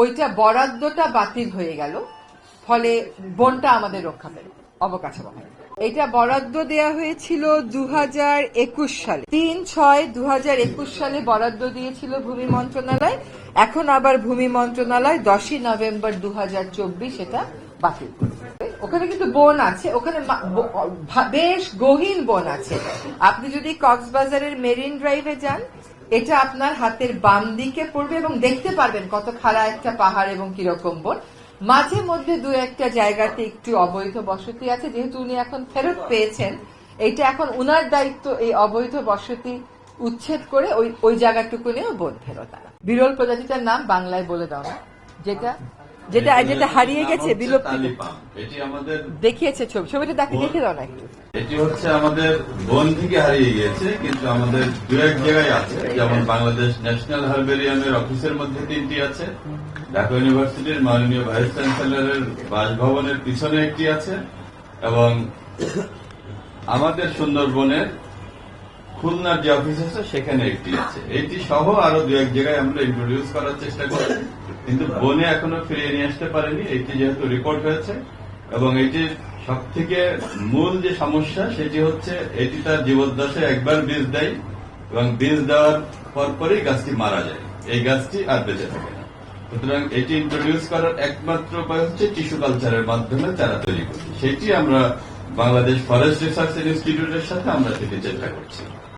ওইটা বরাদ্দটা বাতিল হয়ে গেল, ফলে বনটা আমাদের রক্ষা পেল, অবকাশ এটা বরাদ্দ দেয়া হয়েছিল দু একুশ সালে। তিন ছয় দু একুশ সালে বরাদ্দ দিয়েছিল ভূমি মন্ত্রণালয়, এখন আবার ভূমি মন্ত্রণালয় দশই নভেম্বর দু হাজার চব্বিশ এটা বাতিল ওখানে কিন্তু বন আছে, ওখানে বেশ গহীন বন আছে। আপনি যদি কক্সবাজারের মেরিন ড্রাইভে যান এটা আপনার হাতের বাম দিকে পড়বে এবং দেখতে পারবেন কত খাড়া একটা পাহাড় এবং কীরকম বন মাঝে মধ্যে দু একটা জায়গাতে একটু অবৈধ বসতি আছে, যেহেতু উনি এখন ফেরত পেয়েছেন, এটা এখন উনার দায়িত্ব এই অবৈধ বসতি উচ্ছেদ করে ওই ওই জায়গাটুকু নিয়েও বন ফেরত বিরল প্রজাতিটার নাম বাংলায় বলে দাও না, যেটা যেটা যেটা হারিয়ে গেছে বিলুপ্তি এটি আমাদের দেখিয়েছে ছবি। ছবিটা দেখে দেখে দাও না একটু। এটি হচ্ছে আমাদের বন থেকে হারিয়ে গিয়েছে কিন্তু আমাদের দু এক জায়গায় আছে। যেমন বাংলাদেশ ন্যাশনাল হারবেরিয়ামের অফিসের মধ্যে তিনটি আছে। ঢাকা ইউনিভার্সিটির মাননীয় ভাইস চ্যান্সেলরের বাসভবনের পিছনে একটি আছে। এবং আমাদের সুন্দরবনের খুলনার যে অফিস আছে, সেখানে একটি আছে। এইটি সহ আরও দু এক জায়গায় আমরা ইন্ট্রোডিউস করার চেষ্টা করছি কিন্তু বনে এখনও ফিরিয়ে নিয়ে আসতে পারেনি। এটি যেহেতু রিপোর্ট হয়েছে, এবং এটির সব থেকে মূল যে সমস্যা, সেটি হচ্ছে এটি তার জীবদ্দশায় একবার বীজ দেয়, এবং বীজ দেওয়ার পরপরই গাছটি মারা যায়। এই গাছটি আর বেঁচে থাকে না। সুতরাং এটি ইন্ট্রোডিউস করার একমাত্র উপায় হচ্ছে টিস্যু কালচারের মাধ্যমে চারা তৈরি করছি সেটি আমরা বাংলাদেশ ফরেস্ট রিসার্চ ইনস্টিটিউটের সাথে আমরা থেকে চেষ্টা করছি।